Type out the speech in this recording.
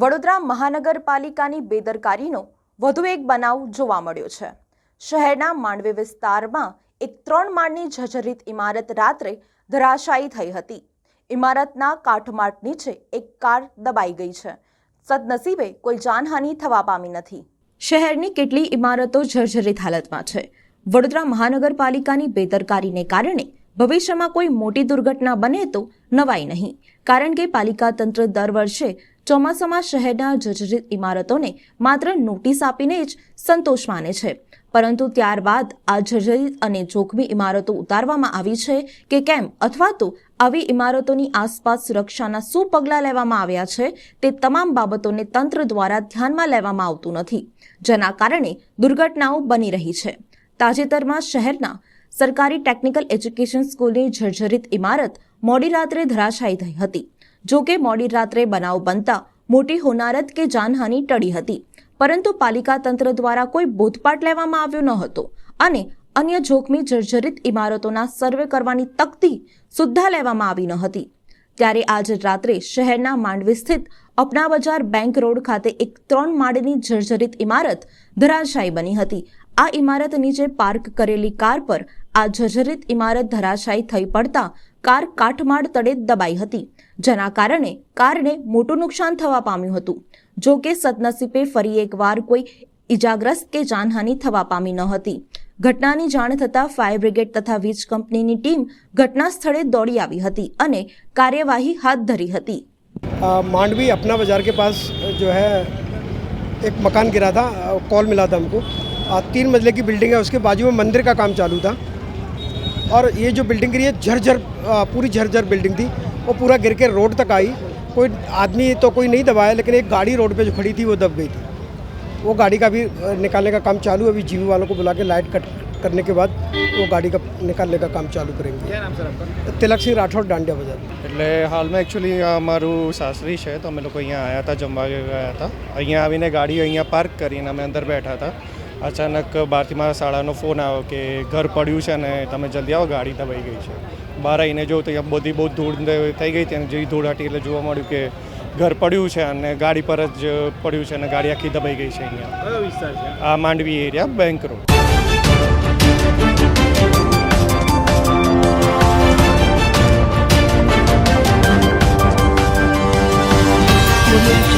વડોદરા મહાનગરપાલિકાની બેદરકારીનો વધુ એક બનાવ જોવા મળ્યો છે. શહેરના માંડવી વિસ્તારમાં એક ત્રણ માળની જર્જરિત ઇમારત રાત્રે ધરાશાયી થઈ હતી. ઇમારતના કાટમાટ નીચે એક કાર દબાઈ ગઈ છે. સદનસીબે કોઈ જાનહાનિ થવા પામી નથી. શહેરની કેટલી ઇમારતો જર્જરિત હાલતમાં છે. વડોદરા મહાનગરપાલિકાની બેદરકારીને કારણે ભવિષ્યમાં કોઈ મોટી દુર્ઘટના બને તો નવાઈ નહીં. કારણ કે પાલિકા તંત્ર દર વર્ષે ચોમાસામાં શહેરના જર્જરિત ઇમારતોને માત્ર નોટિસ આપીને જ સંતોષ માને છે. પરંતુ ત્યારબાદ આ જર્જરિત અને જોખમી ઇમારતો ઉતારવામાં આવી છે કે કેમ? અથવા તો આવી ઇમારતોની આસપાસ સુરક્ષાના શું પગલાં લેવામાં આવ્યા છે તે તમામ બાબતોને તંત્ર દ્વારા ધ્યાનમાં લેવામાં આવતું નથી, જેના કારણે દુર્ઘટનાઓ બની રહી છે. તાજેતરમાં શહેરના સરકારી ટેકનિકલ એજ્યુકેશન સ્કૂલની જર્જરિત ઇમારત મોડી રાત્રે ધરાશાયી થઈ હતી. જો કે મોડી રાત્રે બનાવ બનતા મોટી હોનારત કે જાનહાનિ ટળી હતી. પરંતુ પાલિકા તંત્ર દ્વારા કોઈ બોધપાઠ લેવામાં આવ્યો ન હતો અને અન્ય જોખમી જર્જરિત ઇમારતોના સર્વે કરવાની તકતી સુદ્ધા લેવામાં આવી ન હતી. ત્યારે આજ રાત્રે શહેરના માંડવી સ્થિત અપના બજાર બેંક રોડ ખાતે એક ત્રણ માળની જર્જરિત ઇમારત ધરાશાયી બની હતી. આ ઇમારત નીચે પાર્ક કરેલી કાર પર આ જર્જરિત ઇમારત ધરાશાયી થઈ પડતા કાર કાટમાળ તળે દબાઈ હતી જેના કારણે કારને મોટું નુકસાન થવા પામ્યું હતું જો કે સદનસીબે ફરી એકવાર કોઈ ઇજાગ્રસ્ત કે જાનહાનિ થવા પામી ન હતી ઘટનાની જાણ થતાં ફાયર બ્રિગેડ તથા વીજ કંપનીની ટીમ ઘટના સ્થળે દોડી આવી હતી અને કાર્યવાહી હાથ ધરી હતી आ, मांडवी अपना बाज़ार के पास जो है एक मकान गिरा था आ, कॉल मिला था हमको आ, तीन मंजिले की बिल्डिंग है उसके बाजू में मंदिर का काम चालू था और ये जो बिल्डिंग गिरी है झरझर आ, पूरी झरझर बिल्डिंग थी वो पूरा गिर के रोड तक आई कोई आदमी तो कोई नहीं दबाया लेकिन एक गाड़ी रोड पे जो खड़ी थी वो दब गई थी वो गाड़ी का भी आ, निकालने का काम चालू है अभी जीवी वालों को बुला के लाइट कट करने के बाद वो गाड़ी का निकालने का काम चालू करेंगे क्या नाम सर आपका तिलक सिंह राठौर डांडिया बाजार એટલે હાલમાં એકચ્યુઅલી અમારું સાસરી છે તો અમે લોકો અહીંયા આવ્યા હતા જમવા ગયા હતા અહીંયા આવીને ગાડી અહીંયા પાર્ક કરીને અમે અંદર બેઠા હતા અચાનક બહારથી મારા શાળાનો ફોન આવ્યો કે ઘર પડ્યું છે ને તમે જલ્દી આવો ગાડી દબાઈ ગઈ છે. બહાર આવીને જોઉં તો અહીંયા બધી બહુ ધૂળ થઈ ગઈ હતી અને જેવી ધૂળ હતી એટલે જોવા મળ્યું કે ઘર પડ્યું છે અને ગાડી પર જ પડ્યું છે અને ગાડી આખી દબાઈ ગઈ છે અહીંયા. આ Mandvi area bank road. Audio